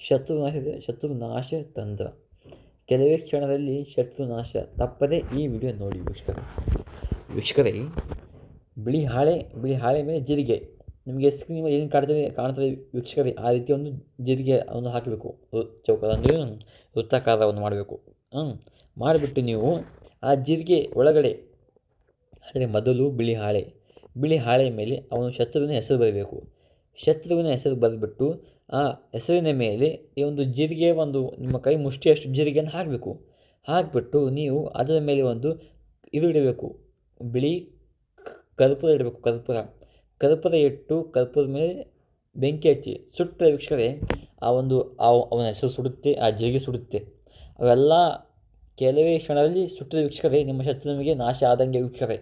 ಶತ್ರುನಾಶದ ಶತ್ರುನಾಶ ತಂತ್ರ ಕೆಲವೇ ಕ್ಷಣದಲ್ಲಿ ಶತ್ರುನಾಶ. ತಪ್ಪದೇ ಈ ವಿಡಿಯೋ ನೋಡಿ ವೀಕ್ಷಕರೇ. ವೀಕ್ಷಕರೇ, ಬಿಳಿ ಹಾಳೆ ಬಿಳಿ ಹಾಳೆ ಮೇಲೆ ಜೀರಿಗೆ. ನಿಮಗೆ ಸ್ಕ್ರೀನ್ ಮೇಲೆ ಏನು ಕಾಣ್ತದೆ ಕಾಣ್ತದೆ ವೀಕ್ಷಕರೇ, ಆ ರೀತಿ ಒಂದು ಜೀರಿಗೆ ಒಂದು ಹಾಕಬೇಕು. ಚೌಕದ ವೃತ್ತಾಕಾರವನ್ನು ಮಾಡಬೇಕು. ಹ್ಞೂ ಮಾಡಿಬಿಟ್ಟು ನೀವು ಆ ಜೀರಿಗೆ ಒಳಗಡೆ, ಅಂದರೆ ಮೊದಲು ಬಿಳಿ ಹಾಳೆ. ಬಿಳಿ ಹಾಳೆ ಮೇಲೆ ಅವನು ಶತ್ರುವಿನ ಹೆಸರು ಬರಬೇಕು. ಶತ್ರುವಿನ ಹೆಸರು ಬರೆದ್ಬಿಟ್ಟು ಆ ಹೆಸರಿನ ಮೇಲೆ ಈ ಒಂದು ಜೀರಿಗೆ ಒಂದು ನಿಮ್ಮ ಕೈ ಮುಷ್ಟಿಯಷ್ಟು ಜೀರಿಗೆಯನ್ನು ಹಾಕಬೇಕು. ಹಾಕಿಬಿಟ್ಟು ನೀವು ಅದರ ಮೇಲೆ ಒಂದು ಇದು ಇಡಬೇಕು. ಬಿಳಿ ಕರ್ಪೂರ ಇಡಬೇಕು, ಕರ್ಪೂರ. ಕರ್ಪೂರ ಇಟ್ಟು ಕರ್ಪೂರದ ಮೇಲೆ ಬೆಂಕಿ ಹಚ್ಚಿ ಸುಟ್ಟ ವೀಕ್ಷಕರೇ, ಆ ಒಂದು ಅವನ ಹೆಸರು ಸುಡುತ್ತೆ, ಆ ಜೀರಿಗೆ ಸುಡುತ್ತೆ. ಅವೆಲ್ಲ ಕೆಲವೇ ಕ್ಷಣದಲ್ಲಿ ಸುಟ್ಟಿದ ವೀಕ್ಷಕರೇ, ನಿಮ್ಮ ಶತ್ರುವಿಗೆ ನಾಶ ಆದಂಗೆ ವೀಕ್ಷಕರೇ.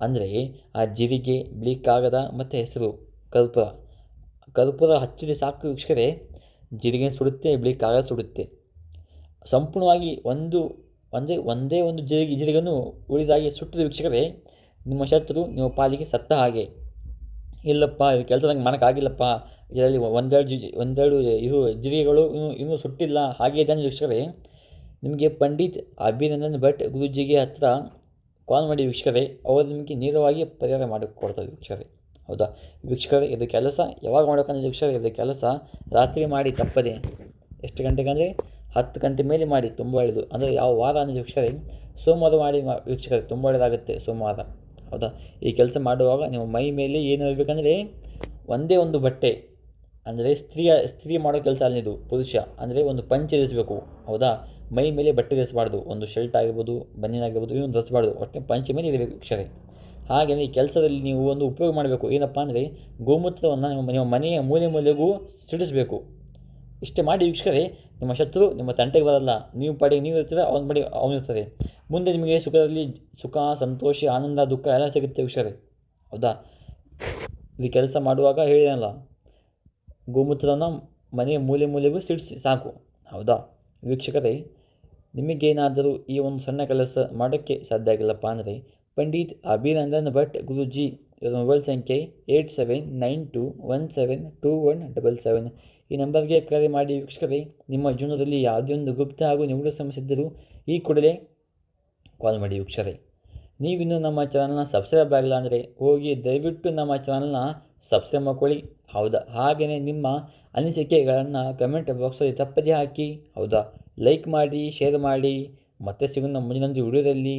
ಅಂದರೆ ಆ ಜೀರಿಗೆ, ಬಿಳಿ ಕಾಗದ ಮತ್ತು ಹೆಸರು ಕರ್ಪೂರ. ಕರ್ಪೂರ ಹಚ್ಚಿದ್ರೆ ಸಾಕು ವೀಕ್ಷಕರೇ. ಜೀರಿಗೆ ಸುಡುತ್ತೆ, ಬಿಳಿ ಕಾಗದ ಸುಡುತ್ತೆ. ಸಂಪೂರ್ಣವಾಗಿ ಒಂದು, ಒಂದೇ ಒಂದೇ ಒಂದು ಜೀರಿಗೆ, ಜೀರಿಗೆಯನ್ನು ಉಳಿದಾಗಿ ಸುಟ್ಟಿದ ವೀಕ್ಷಕರೇ. ನಿಮ್ಮ ಶತ್ರು ನಿಮ್ಮ ಪಾಲಿಗೆ ಸತ್ತ ಹಾಗೆ. ಇಲ್ಲಪ್ಪ, ಇದು ಕೆಲಸ ನಂಗೆ ಮಾಡೋಕ್ಕಾಗಿಲ್ಲಪ್ಪ ಇದರಲ್ಲಿ ಒಂದೆರಡು ಜಿ, ಒಂದೆರಡು ಇದು ಜಿರಿಗೆಗಳು ಇನ್ನೂ ಇನ್ನೂ ಸುಟ್ಟಿಲ್ಲ, ಹಾಗೆ ಇದೆ ವೀಕ್ಷಕರೇ. ನಿಮಗೆ ಪಂಡಿತ್ ಅಭಿನಂದನ್ ಭಟ್ ಗುರುಜಿಗೆ ಹತ್ತಿರ ಕಾಲ್ ಮಾಡಿ ವೀಕ್ಷಕರೇ. ಅವರು ನಿಮಗೆ ನೇರವಾಗಿ ಪರಿಹಾರ ಮಾಡಿಕೊಡ್ತಾರೆ ವೀಕ್ಷಕರೇ. ಹೌದಾ? ವೀಕ್ಷಕರೇ ಇದು ಕೆಲಸ, ಯಾವಾಗ ಮಾಡ್ಬೇಕಂದ್ರೆ ವೀಕ್ಷಕರೇ ಇದು ಕೆಲಸ, ರಾತ್ರಿ ಮಾಡಿ ತಪ್ಪದೆ. ಎಷ್ಟು ಗಂಟೆಗೆ ಅಂದರೆ? ಹತ್ತು ಗಂಟೆ ಮೇಲೆ ಮಾಡಿ, ತುಂಬ ಒಳ್ಳೆಯದು ಅಂದರೆ ಯಾವ ವಾರ ಅಂದರೆ ವೀಕ್ಷಕರೇ ಸೋಮವಾರ ಮಾಡಿ ಮಾ ವೀಕ್ಷಕರೇ ತುಂಬ ಒಳ್ಳೆಯದಾಗುತ್ತೆ ಸೋಮವಾರ. ಹೌದಾ? ಈ ಕೆಲಸ ಮಾಡುವಾಗ ನೀವು ಮೈ ಮೇಲೆ ಏನು ಇರಬೇಕಂದ್ರೆ ಒಂದೇ ಒಂದು ಬಟ್ಟೆ, ಅಂದರೆ ಸ್ತ್ರೀಯ, ಸ್ತ್ರೀ ಮಾಡೋ ಕೆಲಸ ಅಲ್ಲಿದು ಪುರುಷ. ಅಂದರೆ ಒಂದು ಪಂಚೆ ಧರಿಸಬೇಕು ಹೌದಾ? ಮೈ ಮೇಲೆ ಬಟ್ಟೆ ಧರಿಸಬಾರ್ದು ಒಂದು ಶರ್ಟ್ ಆಗಿರ್ಬೋದು ಬನಿಯನ್ ಆಗಿರ್ಬೋದು, ಇನ್ನೊಂದು ಧರಿಸಬಾರ್ದು ಒಟ್ಟೆ ಪಂಚೆ ಮೇಲೆ ಇರಬೇಕು ವೀಕ್ಷಕರೇ ಹಾಗೆ ಈ ಕೆಲಸದಲ್ಲಿ ನೀವು ಒಂದು ಉಪಯೋಗ ಮಾಡಬೇಕು. ಏನಪ್ಪ ಅಂದರೆ ಗೋಮೂತ್ರವನ್ನು ನಿಮ್ಮ ನಿಮ್ಮ ಮನೆಯ ಮೂಲೆ ಮೂಲೆಗೂ ಸಿಡಿಸಬೇಕು. ಇಷ್ಟೇ ಮಾಡಿ ವೀಕ್ಷಕರೇ, ನಿಮ್ಮ ಶತ್ರು ನಿಮ್ಮ ತಂಟೆಗೆ ಬರಲ್ಲ. ನೀವು ಪಾಡಿಗೆ ನೀವು ಇರ್ತೀರ, ಅವನ ಪಾಡಿಗೆ ಅವನಿರ್ತದೆ ಮುಂದೆ ನಿಮಗೆ ಸುಖದಲ್ಲಿ ಸುಖ, ಸಂತೋಷ, ಆನಂದ, ದುಃಖ ಎಲ್ಲ ಸಿಗುತ್ತೆ ವೀಕ್ಷಕರೇ. ಹೌದಾ? ಇದು ಕೆಲಸ ಮಾಡುವಾಗ ಹೇಳಿದನಲ್ಲ ಗೋಮೂತ್ರನ ಮನೆಯ ಮೂಲೆ ಮೂಲೆಗೂ ಸಿಡಿಸಿ, ಸಾಕು. ಹೌದಾ? ವೀಕ್ಷಕರೇ, ನಿಮಗೇನಾದರೂ ಈ ಒಂದು ಸಣ್ಣ ಕೆಲಸ ಮಾಡೋಕ್ಕೆ ಸಾಧ್ಯ ಆಗಿಲ್ಲಪ್ಪ ಅಂದರೆ ಪಂಡಿತ್ ಅಭಿನಂದನ್ ಭಟ್, ಗುರುಜಿ ಇವರ ಮೊಬೈಲ್ ಸಂಖ್ಯೆ eight seven nine two one seven two one double seven. ಈ ನಂಬರ್ಗೆ ಕರೆ ಮಾಡಿ ವೀಕ್ಷಕರೇ, ನಿಮ್ಮ ಜೀವನದಲ್ಲಿ ಯಾವುದೇ ಒಂದು ಗುಪ್ತ ಹಾಗೂ ನಿಗೂಢ ಸಮಸ್ಯೆ ಇದ್ದರೂ ಈ ಕೂಡಲೇ ಕಾಲ್ ಮಾಡಿ ವೀಕ್ಷಕರೇ. ನೀವಿನ್ನೂ ನಮ್ಮ ಚಾನಲ್ನ ಸಬ್ಸ್ಕ್ರೈಬ್ ಆಗಿಲ್ಲ ಅಂದರೆ ಹೋಗಿ ದಯವಿಟ್ಟು ನಮ್ಮ ಚಾನಲ್ನ ಸಬ್ಸ್ಕ್ರೈಬ್ ಮಾಡ್ಕೊಳ್ಳಿ. ಹೌದಾ? ಹಾಗೆಯೇ ನಿಮ್ಮ ಅನಿಸಿಕೆಗಳನ್ನು ಕಮೆಂಟ್ ಬಾಕ್ಸಲ್ಲಿ ತಪ್ಪದೇ ಹಾಕಿ, ಹೌದಾ? ಲೈಕ್ ಮಾಡಿ, ಶೇರ್ ಮಾಡಿ. ಮತ್ತೆ ಸಿಗೋಣ ಮುಂದಿನೊಂದು ವಿಡಿಯೋದಲ್ಲಿ